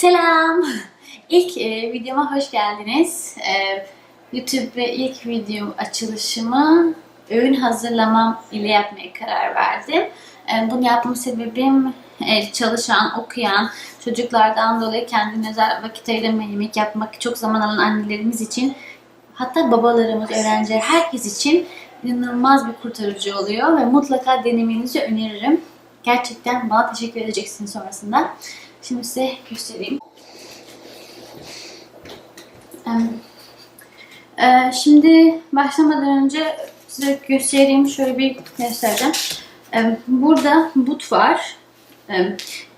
Selam. İlk e, videoma hoş geldiniz. E, YouTube ve ilk video açılışımı öğün hazırlamam ile yapmaya karar verdim. E, bunu yapma sebebim e, çalışan, okuyan çocuklardan dolayı kendine özel vakit ayırma, yemek yapmak çok zaman alan annelerimiz için hatta babalarımız, öğrenciler, herkes için inanılmaz bir kurtarıcı oluyor ve mutlaka denemenizi öneririm. Gerçekten bana teşekkür edeceksiniz sonrasında. Şimdi size göstereyim. Ee, şimdi başlamadan önce size göstereyim. Şöyle bir göstereceğim. Burada but var.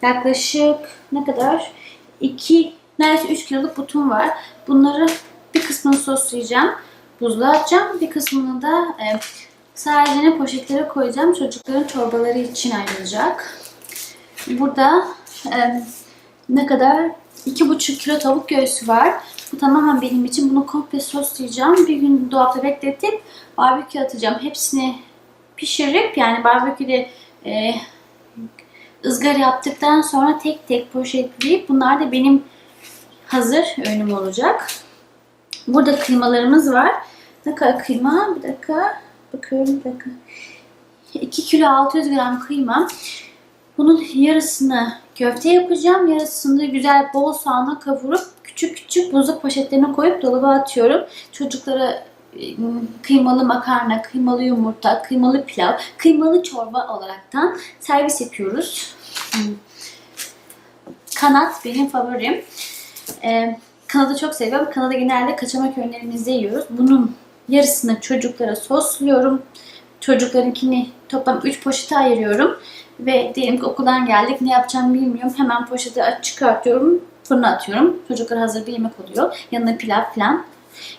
Yaklaşık ne kadar? 2 neredeyse 3 kiloluk butum var. Bunları bir kısmını soslayacağım. Buzluğa atacağım. Bir kısmını da e, sadece poşetlere koyacağım. Çocukların çorbaları için ayrılacak. Burada e, ne kadar? 2,5 kilo tavuk göğsü var. Bu tamamen benim için. Bunu komple soslayacağım. Bir gün dolapta bekletip barbekü atacağım. Hepsini pişirip yani barbeküde e, ızgara yaptıktan sonra tek tek poşetleyip bunlar da benim hazır önüm olacak. Burada kıymalarımız var. Bir dakika kıyma. Bir dakika. Bakıyorum bir dakika. 2 kilo 600 gram kıyma. Bunun yarısını köfte yapacağım. Yarısını güzel bol soğanla kavurup küçük küçük buzluk poşetlerine koyup dolaba atıyorum. Çocuklara e, kıymalı makarna, kıymalı yumurta, kıymalı pilav, kıymalı çorba olaraktan servis yapıyoruz. Kanat benim favorim. Ee, kanadı çok seviyorum. Kanadı genelde kaçamak öğünlerimizde yiyoruz. Bunun yarısını çocuklara sosluyorum. Çocuklarınkini toplam 3 poşete ayırıyorum. Ve diyelim ki okuldan geldik ne yapacağımı bilmiyorum. Hemen poşeti aç çıkartıyorum. Fırına atıyorum. Çocuklar hazır bir yemek oluyor. Yanına pilav falan.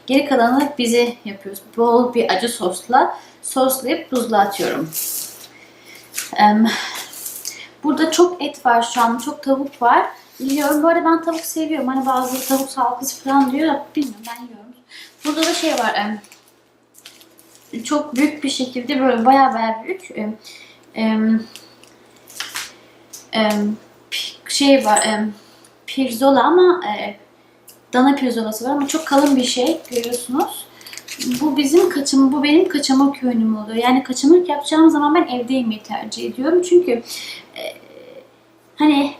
Geri kalanını bize yapıyoruz. Bol bir acı sosla soslayıp buzluğa atıyorum. Burada çok et var şu an. Çok tavuk var. Biliyorum. Bu arada ben tavuk seviyorum. Hani bazı tavuk sağlıklısı falan diyor da bilmiyorum ben yiyorum. Burada da şey var. Çok büyük bir şekilde böyle baya baya büyük şey var pirzola ama e, dana pirzolası var ama çok kalın bir şey görüyorsunuz. Bu bizim kaçım, bu benim kaçamak öğünüm oluyor. Yani kaçamak yapacağım zaman ben evde yemeyi tercih ediyorum. Çünkü e, hani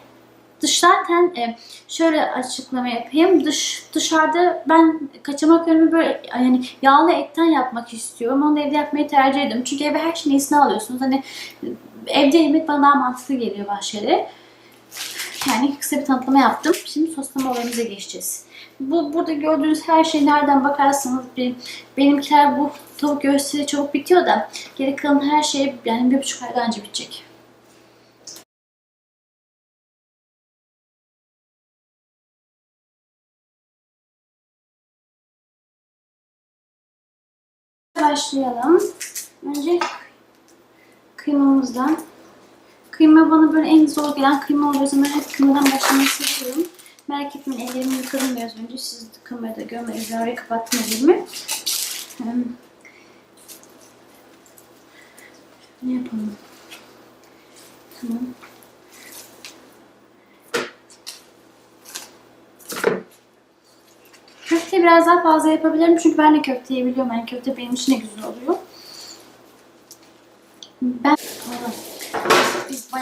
dışarıdan e, şöyle açıklama yapayım. Dış dışarıda ben kaçamak öğünümü böyle yani yağlı etten yapmak istiyorum. Onu evde yapmayı tercih ediyorum. Çünkü eve her şeyin iyisini alıyorsunuz. Hani evde yemek bana daha mantıklı geliyor başları. Yani kısa bir tanıtlama yaptım. Şimdi soslama olayımıza geçeceğiz. Bu burada gördüğünüz her şey nereden bakarsanız bir benimkiler bu tavuk göğüsleri çabuk bitiyor da geri kalan her şey yani bir buçuk ayda önce bitecek. Başlayalım. Önce kıymamızdan. Kıyma bana böyle en zor gelen kıyma oluyor. Ben hep kıymadan başlamayı seviyorum. Merak etmeyin ellerimi yıkadım biraz önce. Siz kamerada görmediniz. Ben oraya kapattım elimi. Ne yapalım? Tamam. Köfteyi biraz daha fazla yapabilirim çünkü ben de köfteyi biliyorum. Yani köfte benim için de güzel oluyor. Ben biz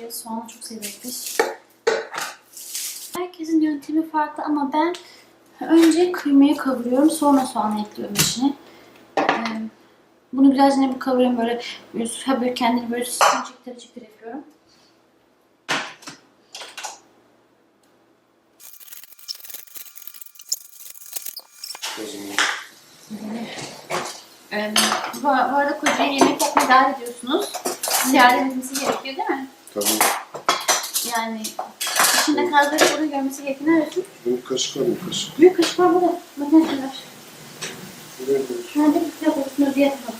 soğancıyız. Soğanı çok severiz biz. Herkesin yöntemi farklı ama ben önce kıymayı kavuruyorum. Sonra soğanı ekliyorum içine. Ee, bunu güzelce bir kavuruyorum böyle. Böyle kendini böyle çıtır çıtır yapıyorum. Ee, bu, bu arada kocaya yemek yapmaya davet ediyorsunuz. Yardım etmesi gerekiyor değil mi? Tabii. Yani içinde bunu görmesi gerekiyor. Neredesin? Büyük kaşık var mı kaşık? Büyük kaşık var burada. Bak ne kadar. Buraya koy. Nerede? Yok olsun diye bak.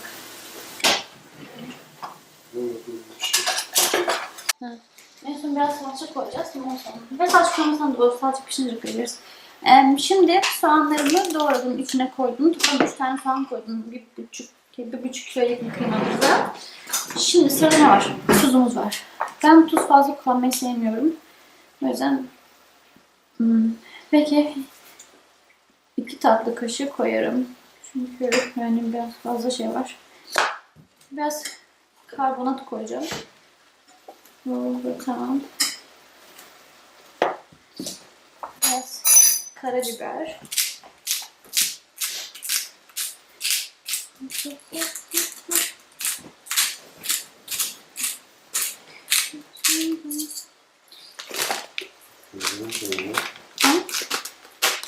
Bir? En son biraz salça koyacağız. Ondan sonra. Ve salça koymasan da olur. Salça pişince koyarız. Ee, şimdi soğanlarımı doğradım. içine koydum. Toplam 3 tane soğan koydum. Bir buçuk, bir buçuk kilo yakın kıymamızda. Şimdi sırada ne var? Tuzumuz var. Ben tuz fazla kullanmayı sevmiyorum. O yüzden Hmm, Peki iki tatlı kaşığı koyarım. Çünkü yani biraz fazla şey var. Biraz karbonat koyacağım. Oldu tamam. Biraz karabiber.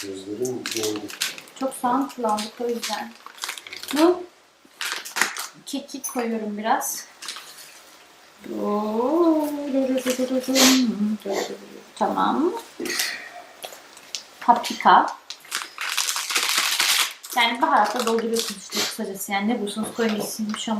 Gözlerim yandı. Çok soğan kullandık o yüzden. Bu kekik koyuyorum biraz. Tamam. Paprika. Yani baharatla dolduruyorsunuz işte kısacası. Yani ne bulursanız koyun gitsin bir şey.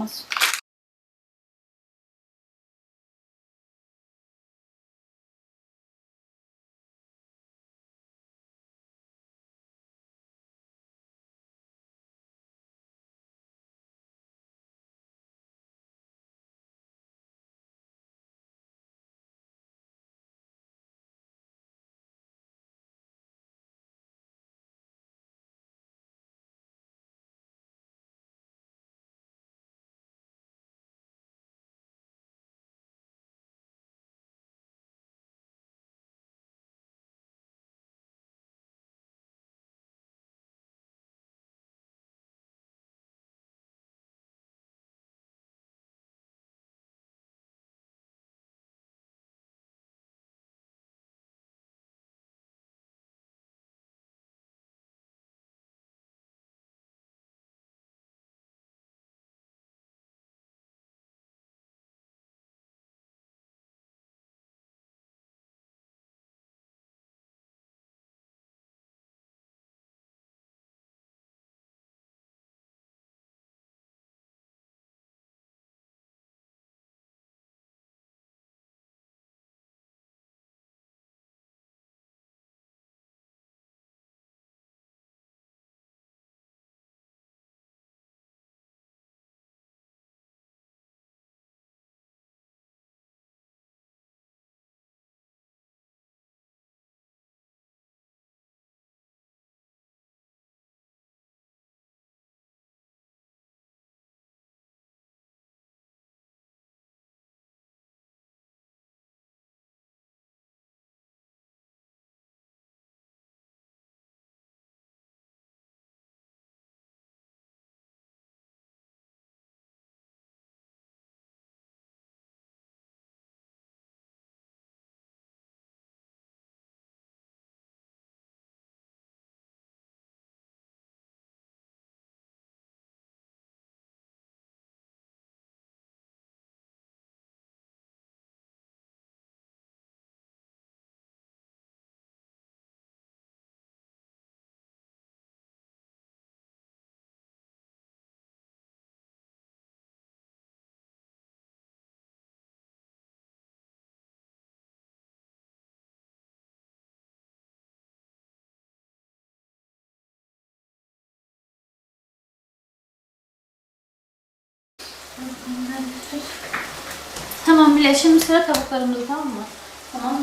Tamam bile. Şimdi sıra tavuklarımızda tamam mı? Tamam.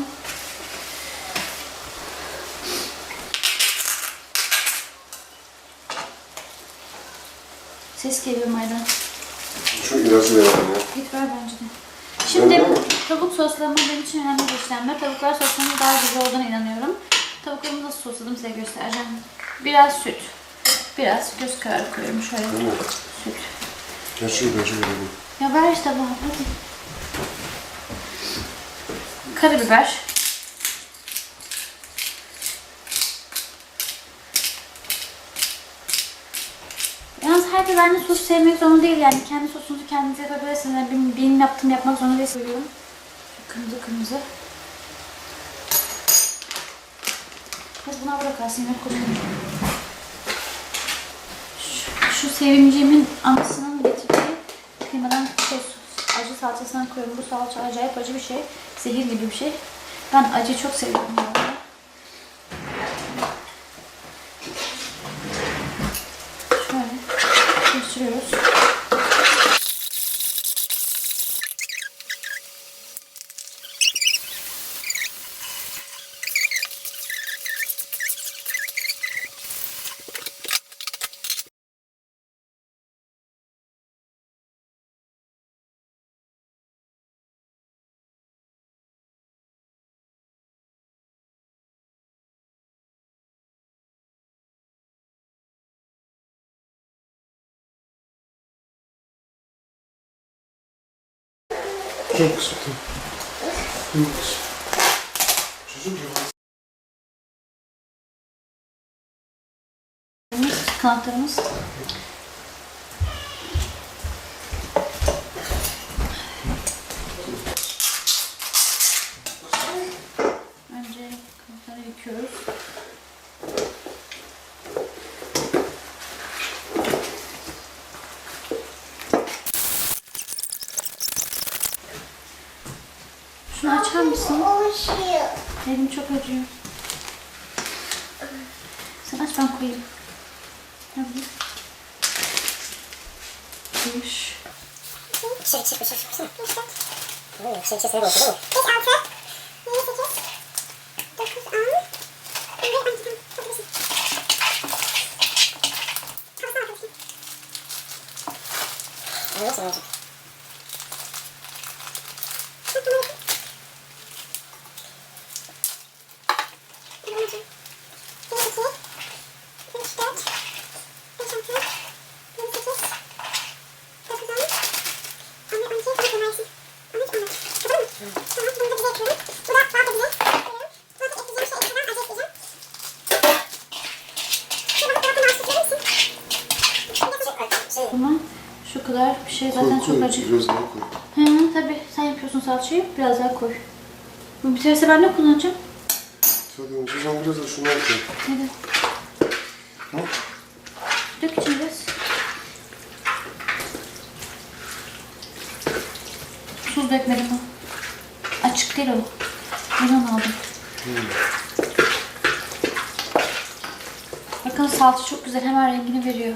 Ses geliyor Maydan. Şu ilacı verelim ya. Git ver bence de. Şimdi mi? tavuk soslama benim için önemli bir işlemler. Tavuklar soslamanın daha güzel olduğuna inanıyorum. Tavuklarımı nasıl sosladım size göstereceğim. Biraz süt. Biraz göz kararı koyuyorum şöyle. Mi? Süt. Gel şu ilacı verelim. Ya ver işte bana hadi. Karabiber. Yalnız herkes aynı sos sevmek zorunda değil yani. Kendi sosunuzu kendiniz yapabilirsiniz. Yani benim, benim yaptığımı yapmak zorunda değil söylüyorum. Kırmızı kırmızı. Hadi buna bırakarsın. Yok koyayım. Şu, şu sevincimin anasının getirdiği kıymadan şey, acı salçasından koyuyorum. Bu salça acayip acı bir şey. Zehir gibi bir şey. Ben acıyı çok seviyorum. bu arada. Şöyle gösteriyoruz. Tamam kızım tamam. Tamam kızım. Çocuğum ya. Aç ben koyayım. Hadi. Bir. Şey, şey, şey, şey, şey. Oo, şey, şey, şey, şey, şey. Evet, kadar bir şey zaten Koy çok acı. Biraz daha koy. Hı hı tabii sen yapıyorsun salçayı biraz daha koy. Bu biterse ben ne kullanacağım? Önce sen biraz da şunu koy. Hadi. Hı? Dök içine biraz. Tuz dökmedim o. Açık değil o. Limon aldım. Bakın salça çok güzel hemen rengini veriyor.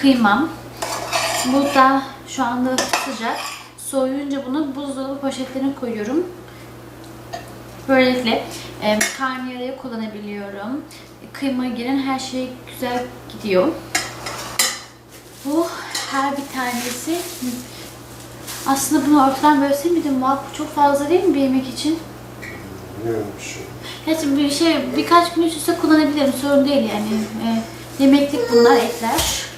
Kıymam. Bu da şu anda sıcak. Soğuyunca bunu buzdolabı poşetlerine koyuyorum. Böylelikle e, karnıyarıya kullanabiliyorum. Kıyma giren her şey güzel gidiyor. Bu her bir tanesi aslında bunu ortadan bölse miydim? Bu çok fazla değil mi bir yemek için? Ne olmuş ya? Gerçi bir şey birkaç gün üst üste kullanabilirim sorun değil yani. Ee, yemeklik bunlar etler.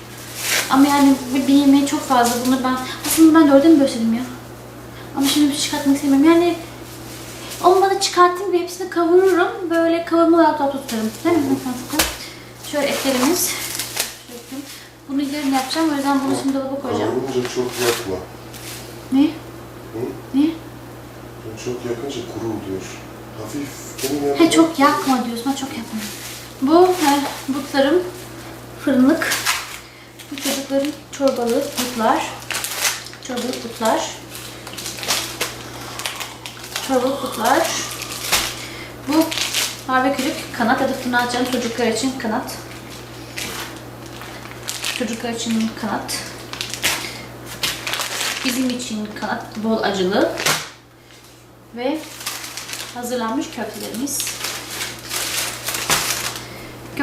Ama yani bir, yemeği çok fazla bunu ben aslında ben dörde mi bölseydim ya? Ama şimdi bir şey çıkartmak istemiyorum. Yani olmadı çıkartayım ve hepsini kavururum. Böyle kavurma da tutarım. Değil mi? Şöyle etlerimiz. Bunu yarın yapacağım. O yüzden bunu şimdi dolaba koyacağım. Kavrulunca çok yakma. Ne? Hı? Ne? Çok yakınca kurur diyor. Hafif. Benim. He çok yakma diyorsun. Ha çok yakma. Bu he, butlarım fırınlık. Bu çocukların çorbalı butlar. Çorbalık butlar. Çorbalık butlar. Bu barbekülük kanat ya da atacağım çocuklar için kanat. Çocuklar için kanat. Bizim için kanat bol acılı. Ve hazırlanmış köftelerimiz.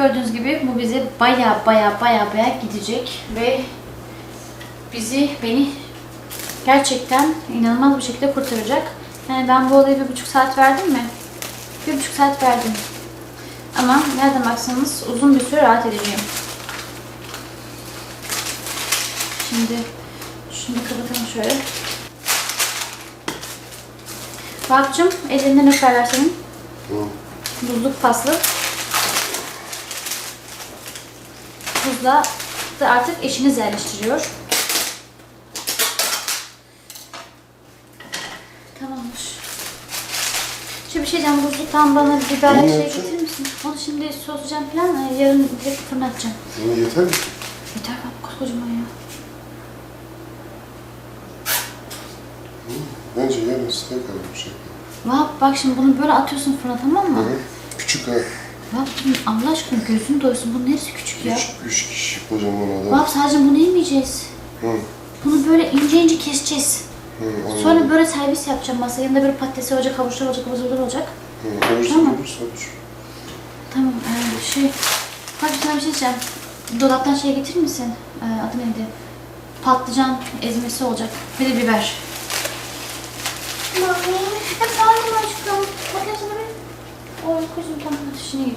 Gördüğünüz gibi bu bize baya baya baya baya gidecek ve bizi beni gerçekten inanılmaz bir şekilde kurtaracak. Yani ben bu olaya bir buçuk saat verdim mi? Bir buçuk saat verdim. Ama nereden baksanız uzun bir süre rahat edeceğim. Şimdi şunu kapatalım şöyle. Vahap'cığım ellerinde ne kadar senin? Hı. Buzluk paslı. Buzla da artık eşiniz yerleştiriyor. Tamamdır. Şu bir şey diyeceğim, buzluktan bana bir biberle Ne şey getirir misin? Onu şimdi soğutacağım falan, yarın direkt fırına atacağım. Sana yeter mi? Yeter bak koskocaman ya. Bence yarın steak alalım şey. Vahap bak şimdi bunu böyle atıyorsun fırına tamam mı? Hı hı. Küçük ha. Vahap'cığım Allah aşkına gözün doysun. Bu neresi küçük ya? Üç, üç kişi kocaman adam. Vahap sadece bunu yemeyeceğiz. Hı. Bunu böyle ince ince keseceğiz. Hı. anladım. Sonra böyle servis yapacağım masaya. Yanında böyle patatesi olacak, havuçlar olacak, abuzurlar olacak. Hı. Olursa Tamam. olursa olur. Tamam, ee, şey... Bak sana bir şey diyeceğim. Dolaptan şey getirir misin? Ee, adı neydi? Patlıcan ezmesi olacak. Bir de biber. Mami. Efendim aşkım. Bakayım sana bir. Oy kuzum tam ateşine gidiyor.